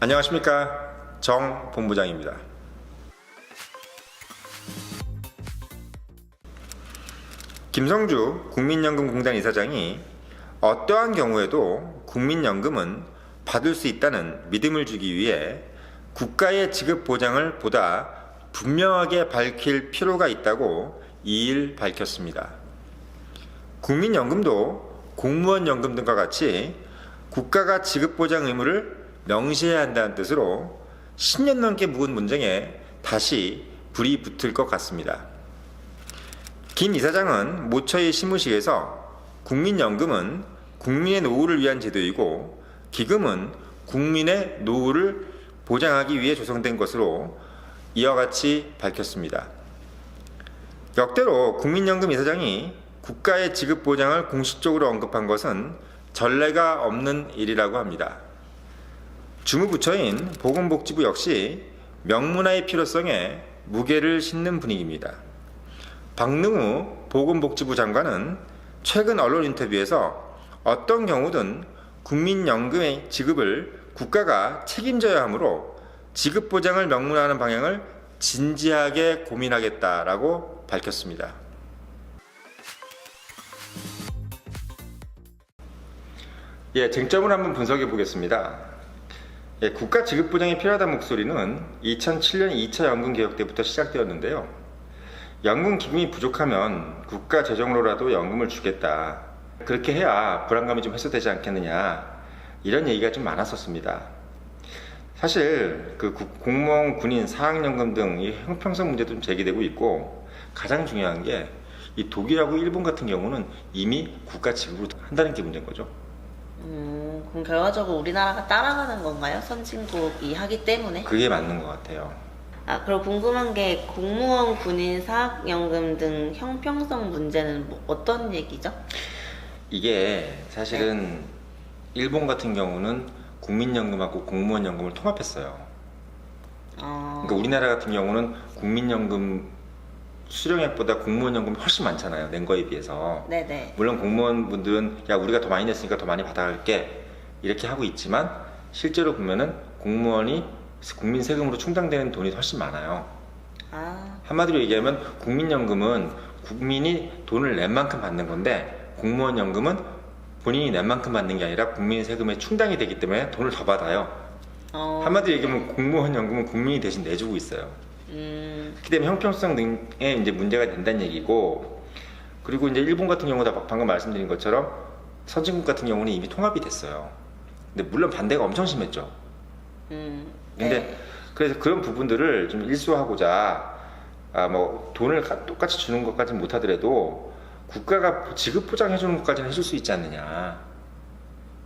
안녕하십니까 정 본부장입니다. 김성주 국민연금공단 이사장이 어떠한 경우에도 국민연금은 받을 수 있다는 믿음을 주기 위해 국가의 지급 보장을 보다 분명하게 밝힐 필요가 있다고 이일 밝혔습니다. 국민연금도 공무원 연금 등과 같이 국가가 지급 보장 의무를 명시해야 한다는 뜻으로 10년 넘게 묵은 문정에 다시 불이 붙을 것 같습니다. 김 이사장은 모처의 시무식에서 국민연금은 국민의 노후를 위한 제도이고 기금은 국민의 노후를 보장하기 위해 조성된 것으로 이와 같이 밝혔습니다. 역대로 국민연금 이사장이 국가의 지급 보장을 공식적으로 언급한 것은 전례가 없는 일이라고 합니다. 주무부처인 보건복지부 역시 명문화의 필요성에 무게를 싣는 분위기입니다. 박능우 보건복지부 장관은 최근 언론 인터뷰에서 어떤 경우든 국민연금의 지급을 국가가 책임져야 하므로 지급 보장을 명문화하는 방향을 진지하게 고민하겠다라고 밝혔습니다. 예, 쟁점을 한번 분석해 보겠습니다. 예, 국가 지급 보장이 필요하다는 목소리는 2007년 2차 연금 개혁 때부터 시작되었는데요. 연금 기금이 부족하면 국가 재정으로라도 연금을 주겠다. 그렇게 해야 불안감이 좀 해소되지 않겠느냐. 이런 얘기가 좀 많았었습니다. 사실 그 국- 공무원, 군인, 사학연금 등 이 형평성 문제도 좀 제기되고 있고 가장 중요한 게 이 독일하고 일본 같은 경우는 이미 국가 지급을 한다는 게 문제인 거죠. 음, 그럼 결과적으로 우리나라가 따라가는 건가요? 선진국이 하기 때문에? 그게 맞는 것 같아요. 아, 그리고 궁금한 게 공무원, 군인, 사학연금 등 형평성 문제는 뭐 어떤 얘기죠? 이게 사실은 일본 같은 경우는 국민연금하고 공무원연금을 통합했어요. 어, 그러니까 우리나라 같은 경우는 국민연금 수령액보다 공무원연금이 훨씬 많잖아요. 낸 거에 비해서. 네네. 물론 공무원분들은 야 우리가 더 많이 냈으니까 더 많이 받아갈게 이렇게 하고 있지만 실제로 보면은 공무원이 국민 세금으로 충당되는 돈이 훨씬 많아요. 아, 한마디로 얘기하면 국민연금은 국민이 돈을 낸 만큼 받는 건데 공무원연금은 본인이 낸 만큼 받는 게 아니라 국민 세금에 충당이 되기 때문에 돈을 더 받아요. 어, 한마디로 얘기하면 공무원연금은 국민이 대신 내주고 있어요. 음, 그렇기 때문에 형평성 등에 이제 문제가 된다는 얘기고 그리고 이제 일본 같은 경우도 방금 말씀드린 것처럼 선진국 같은 경우는 이미 통합이 됐어요. 근데 물론 반대가 엄청 심했죠. 음. 근데 네. 그래서 그런 부분들을 좀 일소하고자 아 뭐 돈을 가- 똑같이 주는 것까지는 못하더라도 국가가 지급 보장해 주는 것까지는 해줄 수 있지 않느냐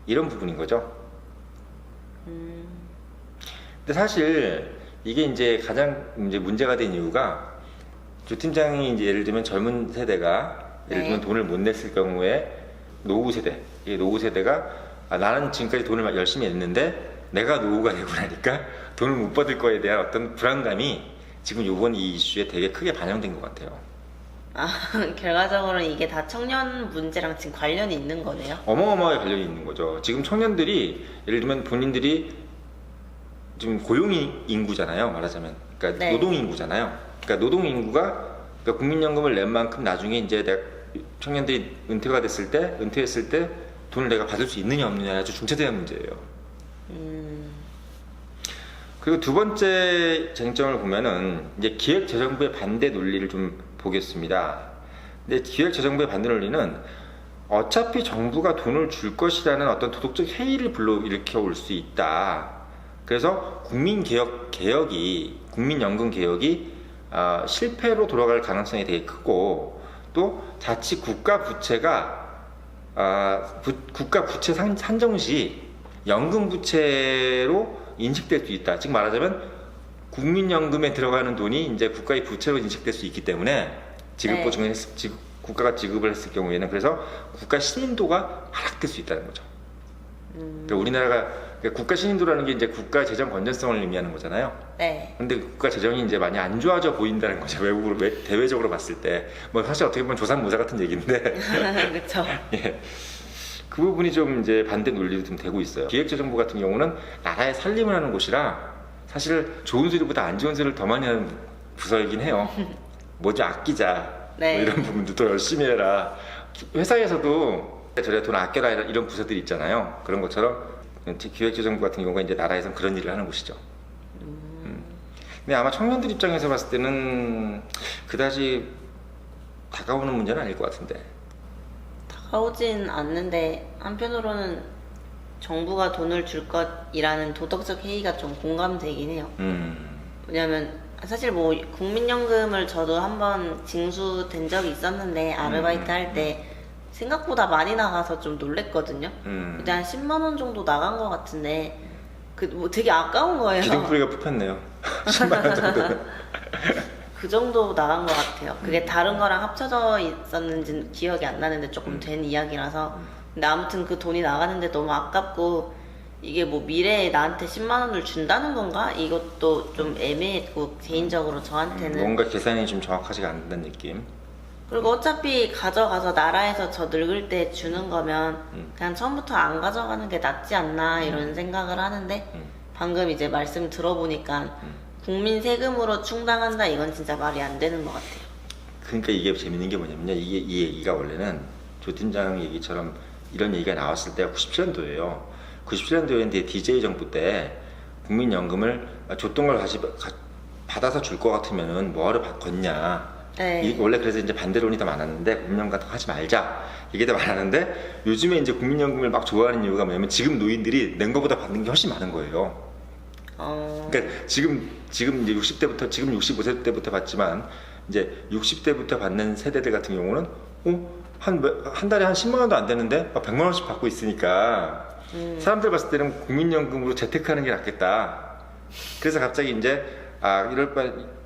이런 부분인 거죠. 음, 근데 사실 이게 이제 가장 이제 문제가 된 이유가 조 팀장이 이제 예를 들면 젊은 세대가 예를 네. 들면 돈을 못 냈을 경우에 노후 세대, 이 노후 세대가 아, 나는 지금까지 돈을 막 열심히 냈는데 내가 노후가 되고 나니까 돈을 못 받을 거에 대한 어떤 불안감이 지금 요번 이 이슈에 되게 크게 반영된 것 같아요. 아, 결과적으로 이게 다 청년 문제랑 지금 관련이 있는 거네요. 어마어마하게 관련이 있는 거죠. 지금 청년들이 예를 들면 본인들이 지금 고용 인- 인구잖아요. 말하자면 그러니까 네. 노동 인구잖아요. 그러니까 노동 인구가 그러니까 국민연금을 낸 만큼 나중에 이제 내가 청년들이 은퇴가 됐을 때 은퇴했을 때 돈을 내가 받을 수 있느냐 없느냐 아주 중차대한 문제예요. 음, 그리고 두 번째 쟁점을 보면은 이제 기획재정부의 반대 논리를 좀 보겠습니다. 근데 기획재정부의 반대 논리는 어차피 정부가 돈을 줄 것이라는 어떤 도덕적 회의를 불러일으켜 올 수 있다. 그래서 국민 개혁 개혁이 국민연금 개혁이 아, 실패로 돌아갈 가능성이 되게 크고 또 자칫 국가 부채가 아, 부- 국가 부채 산, 산정 시 연금 부채로 인식될 수 있다. 즉 말하자면 국민연금에 들어가는 돈이 이제 국가의 부채로 인식될 수 있기 때문에 지급 네. 보증을 했, 지, 국가가 지급을 했을 경우에는 그래서 국가 신인도가 하락될 수 있다는 거죠. 음, 그러니까 우리나라가 그러니까 국가 신인도라는 게 이제 국가 재정 건전성을 의미하는 거잖아요. 네. 근데 국가 재정이 이제 많이 안 좋아져 보인다는 거죠. 외국으로 외- 대외적으로 봤을 때 뭐 사실 어떻게 보면 조산모사 같은 얘기인데 그쵸. 예. 그 부분이 좀 이제 반대 논리도 좀 되고 있어요. 기획재정부 같은 경우는 나라의 살림을 하는 곳이라 사실 좋은 소리보다 안 좋은 소리를 더 많이 하는 부서이긴 해요. 뭐지 아끼자 네. 뭐 이런 부분도 더 열심히 해라. 회사에서도 저래 돈 아껴라 이런 부서들이 있잖아요. 그런 것처럼 기획재정부 같은 경우가 이제 나라에선 그런 일을 하는 곳이죠. 음. 근데 아마 청년들 입장에서 봤을 때는 그다지 다가오는 문제는 아닐 것 같은데. 다가오진 않는데 한편으로는 정부가 돈을 줄 것이라는 도덕적 해이가 좀 공감되긴 해요. 음. 왜냐면 사실 뭐 국민연금을 저도 한번 징수된 적이 있었는데 아르바이트 음, 할때 생각보다 많이 나가서 좀 놀랬거든요. 음. 그때 한 10만 원 정도 나간 것 같은데 그뭐 되게 아까운 거예요. 기둥뿌리가 뽑혔네요. 10만 원 정도는. 그 정도 나간 것 같아요. 음. 그게 다른 거랑 합쳐져 있었는지 기억이 안 나는데 조금 음. 된 이야기라서. 근데 아무튼 그 돈이 나가는데 너무 아깝고 이게 뭐 미래에 나한테 10만 원을 준다는 건가? 이것도 좀 애매했고 개인적으로 저한테는. 뭔가 계산이 좀 정확하지가 않는 느낌. 그리고 어차피 가져가서 나라에서 저 늙을 때 주는 거면 음. 그냥 처음부터 안 가져가는 게 낫지 않나 이런 생각을 하는데 음. 방금 이제 말씀 들어보니까 음. 국민 세금으로 충당한다 이건 진짜 말이 안 되는 것 같아요. 그러니까 이게 재밌는 게 뭐냐면요. 이게 이 얘기가 원래는 조 팀장 얘기처럼 이런 얘기가 나왔을 때가 97년도예요. 97년도에 DJ 정부 때 국민연금을 줬던 걸 다시 가- 받아서 줄 것 같으면은 뭐하러 바꿨냐. 네. 이- 원래 그래서 이제 반대론이 더 많았는데 국민연금 같은 거 하지 말자 이게 더 많았는데 요즘에 이제 국민연금을 막 좋아하는 이유가 뭐냐면 지금 노인들이 낸 거보다 받는 게 훨씬 많은 거예요. 어, 그러니까 지금 지금 이제 60대부터 지금 65세 때부터 받지만 이제 60대부터 받는 세대들 같은 경우는 어 한 한 달에 한 10만 원도 안 되는데 막 100만 원씩 받고 있으니까 음. 사람들 봤을 때는 국민연금으로 재테크하는 게 낫겠다. 그래서 갑자기 이제 아 이럴 바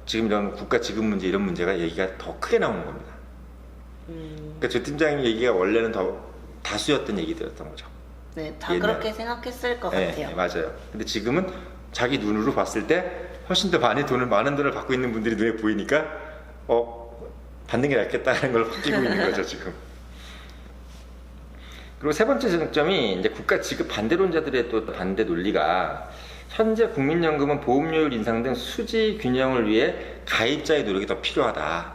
지금 이런 국가 지급 문제 이런 문제가 얘기가 더 크게 나오는 겁니다. 음, 그러니까 조 팀장님 얘기가 원래는 더 다수였던 얘기들이었던 거죠. 네, 다 옛날. 그렇게 생각했을 것 네, 같아요. 네, 맞아요. 근데 지금은 자기 눈으로 봤을 때 훨씬 더 많이 돈을 많은 돈을 받고 있는 분들이 눈에 보이니까 어 받는 게 낫겠다는 걸 바뀌고 있는 거죠 지금. 그리고 세 번째 쟁점이 이제 국가 지급 반대론자들의 또 반대 논리가 현재 국민연금은 보험료율 인상 등 수지 균형을 위해 가입자의 노력이 더 필요하다.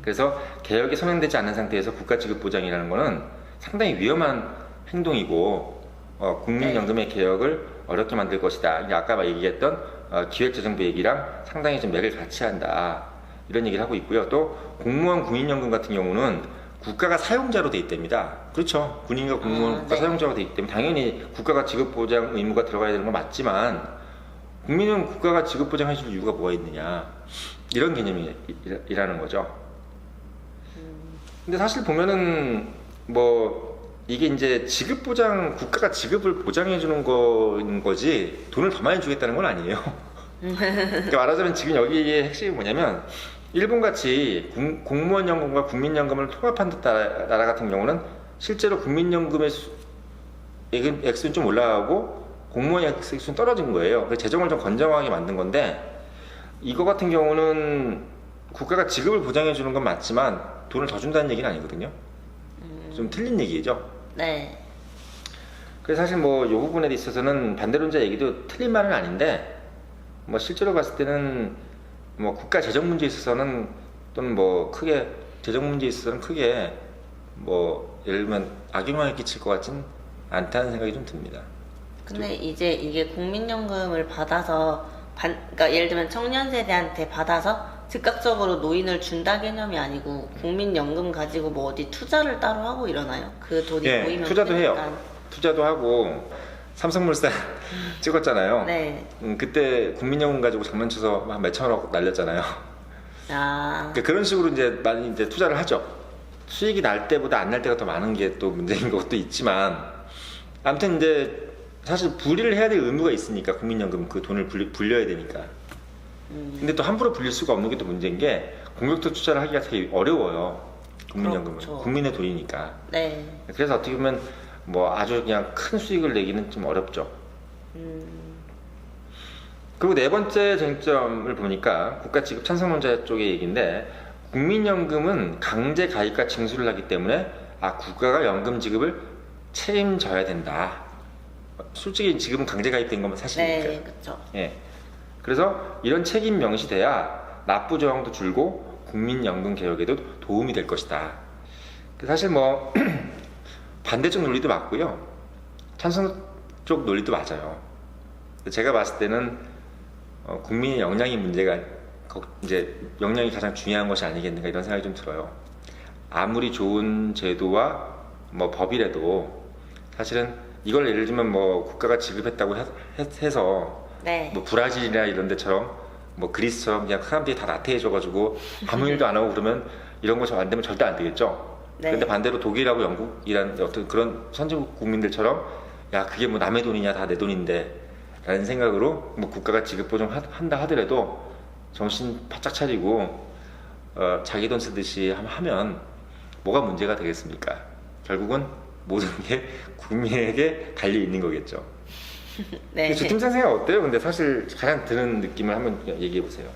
그래서 개혁이 선행되지 않은 상태에서 국가 지급 보장이라는 거는 상당히 위험한 행동이고 어, 국민연금의 개혁을 어렵게 만들 것이다. 아까 얘기했던 어, 기획재정부 얘기랑 상당히 좀 맥을 같이 한다. 이런 얘기를 하고 있고요. 또 공무원 국민연금 같은 경우는 국가가 사용자로 돼 있답니다. 그렇죠. 군인과 공무원 아, 국가 네. 사용자가 돼 있기 때문에 당연히 국가가 지급 보장 의무가 들어가야 되는 건 맞지만 국민은 국가가 지급 보장해 줄 이유가 뭐가 있느냐. 이런 개념이라는 거죠. 근데 사실 보면은 뭐 이게 이제 지급 보장 국가가 지급을 보장해 주는 거인 거지 돈을 더 많이 주겠다는 건 아니에요. 그러니까 말하자면 지금 여기의 핵심이 뭐냐면 일본 같이 공, 공무원 연금과 국민연금을 통합한 나라, 나라 같은 경우는 실제로 국민연금의 수, 액- 액수는 좀 올라가고 공무원 액수는 떨어진 거예요. 그래서 재정을 좀 건전하게 만든 건데 이거 같은 경우는 국가가 지급을 보장해 주는 건 맞지만 돈을 더 준다는 얘기는 아니거든요. 좀 틀린 얘기죠. 네. 그래서 사실 뭐 이 부분에 있어서는 반대론자 얘기도 틀린 말은 아닌데 뭐 실제로 봤을 때는 뭐 국가 재정 문제에 있어서는 또는 뭐 크게 재정 문제에 있어서는 크게 뭐 예를 들면 악영향을 끼칠 것 같진 않다는 생각이 좀 듭니다. 근데 이제 이게 국민연금을 받아서 반, 그러니까 예를 들면 청년 세대한테 받아서 즉각적으로 노인을 준다 개념이 아니고 국민연금 가지고 뭐 어디 투자를 따로 하고 이러나요? 그 돈이 예, 모이면 투자도 해요. 크니까. 투자도 하고 삼성물산 찍었잖아요. 네. 음, 그때 국민연금 가지고 장난쳐서 한 몇천억 날렸잖아요. 아, 그러니까 그런 식으로 이제 많이 이제 투자를 하죠. 수익이 날 때보다 안 날 때가 더 많은 게 또 문제인 것도 있지만 아무튼 이제 사실 불의를 해야 될 의무가 있으니까 국민연금 그 돈을 불리, 불려야 되니까. 음, 근데 또 함부로 불릴 수가 없는 게 또 문제인 게 공격적 투자를 하기가 되게 어려워요. 국민연금은 그렇죠. 국민의 돈이니까. 네. 그래서 어떻게 보면 뭐 아주 그냥 큰 수익을 내기는 좀 어렵죠. 음, 그리고 네 번째 쟁점을 보니까 국가 지급 찬성론자 쪽의 얘기인데 국민연금은 강제 가입과 징수를 하기 때문에 아 국가가 연금 지급을 책임져야 된다. 솔직히 지금 강제 가입된 거면 사실이니까. 네, 그렇죠. 예. 그래서 이런 책임 명시돼야 납부 저항도 줄고 국민연금 개혁에도 도움이 될 것이다. 그 사실 뭐 반대쪽 논리도 맞고요. 찬성 쪽 논리도 맞아요. 제가 봤을 때는 어, 국민의 역량이 문제가 거- 이제 역량이 가장 중요한 것이 아니겠는가 이런 생각이 좀 들어요. 아무리 좋은 제도와 뭐 법이라도 사실은 이걸 예를 들면 뭐 국가가 지급했다고 해서 네. 뭐 브라질이나 이런 데처럼 뭐 그리스처럼 그냥 사람들이 다 나태해져가지고 아무 일도 안 하고 그러면 이런 거 안 되면 절대 안 되겠죠. 네. 근데 반대로 독일하고 영국이란 어떤 그런 선진국 국민들처럼 야 그게 뭐 남의 돈이냐 다 내 돈인데 라는 생각으로 뭐 국가가 지급 보정한다 하더라도 정신 바짝 차리고 어, 자기 돈 쓰듯이 함- 하면 뭐가 문제가 되겠습니까? 결국은 모든 게 국민에게 달려 있는 거겠죠. 네. 저 팀장 생각 어때요? 근데 사실 가장 드는 느낌을 한번 얘기해 보세요.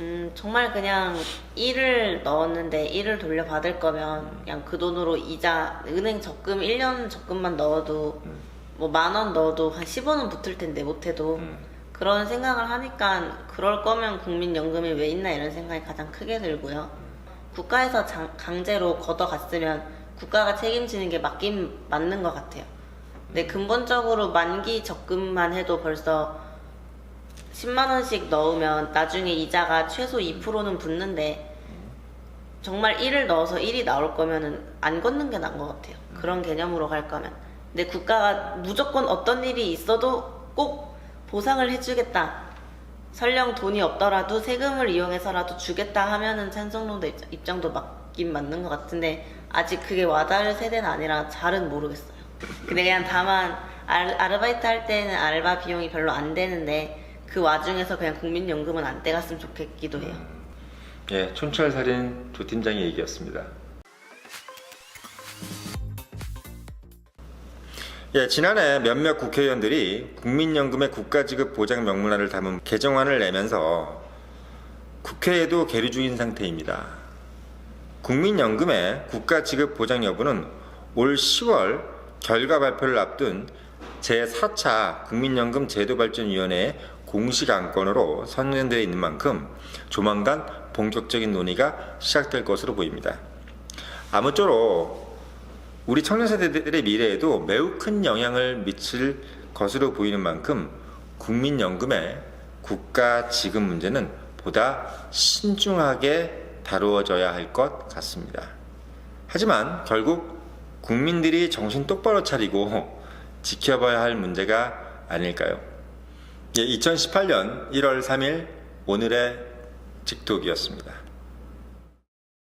음, 정말 그냥 1을 넣었는데 1을 돌려받을 거면 그냥 그 돈으로 이자, 은행 적금 1년 적금만 넣어도 음. 뭐만 원 넣어도 한 10원은 붙을 텐데 못해도 음. 그런 생각을 하니까 그럴 거면 국민연금이 왜 있나 이런 생각이 가장 크게 들고요. 국가에서 장- 강제로 걷어갔으면 국가가 책임지는 게 맞긴 맞는 것 같아요. 근데 근본적으로 만기 적금만 해도 벌써 10만 원씩 넣으면 나중에 이자가 최소 2%는 붙는데 정말 1을 넣어서 1이 나올 거면은 안 걷는 게 나은 것 같아요. 그런 개념으로 갈 거면. 근데 국가가 무조건 어떤 일이 있어도 꼭 보상을 해주겠다. 설령 돈이 없더라도 세금을 이용해서라도 주겠다 하면은 찬성론도 입- 입장도 맞긴 맞는 것 같은데 아직 그게 와닿을 세대는 아니라 잘은 모르겠어요. 근데 그냥 다만 알, 아르바이트 할 때는 알바 비용이 별로 안 되는데 그 와중에서 그냥 국민연금은 안 떼갔으면 좋겠기도 해요. 예, 촌철살인 조 팀장의 얘기였습니다. 예, 지난해 몇몇 국회의원들이 국민연금의 국가지급 보장 명문화를 담은 개정안을 내면서 국회에도 계류 중인 상태입니다. 국민연금의 국가지급 보장 여부는 올 10월 결과 발표를 앞둔 제4차 국민연금 제도발전위원회의 공식 안건으로 선정되어 있는 만큼 조만간 본격적인 논의가 시작될 것으로 보입니다. 아무쪼록 우리 청년 세대들의 미래에도 매우 큰 영향을 미칠 것으로 보이는 만큼 국민연금의 국가 지급 문제는 보다 신중하게 다루어져야 할 것 같습니다. 하지만 결국 국민들이 정신 똑바로 차리고 지켜봐야 할 문제가 아닐까요? 예, 2018년 1월 3일 오늘의 직독이었습니다.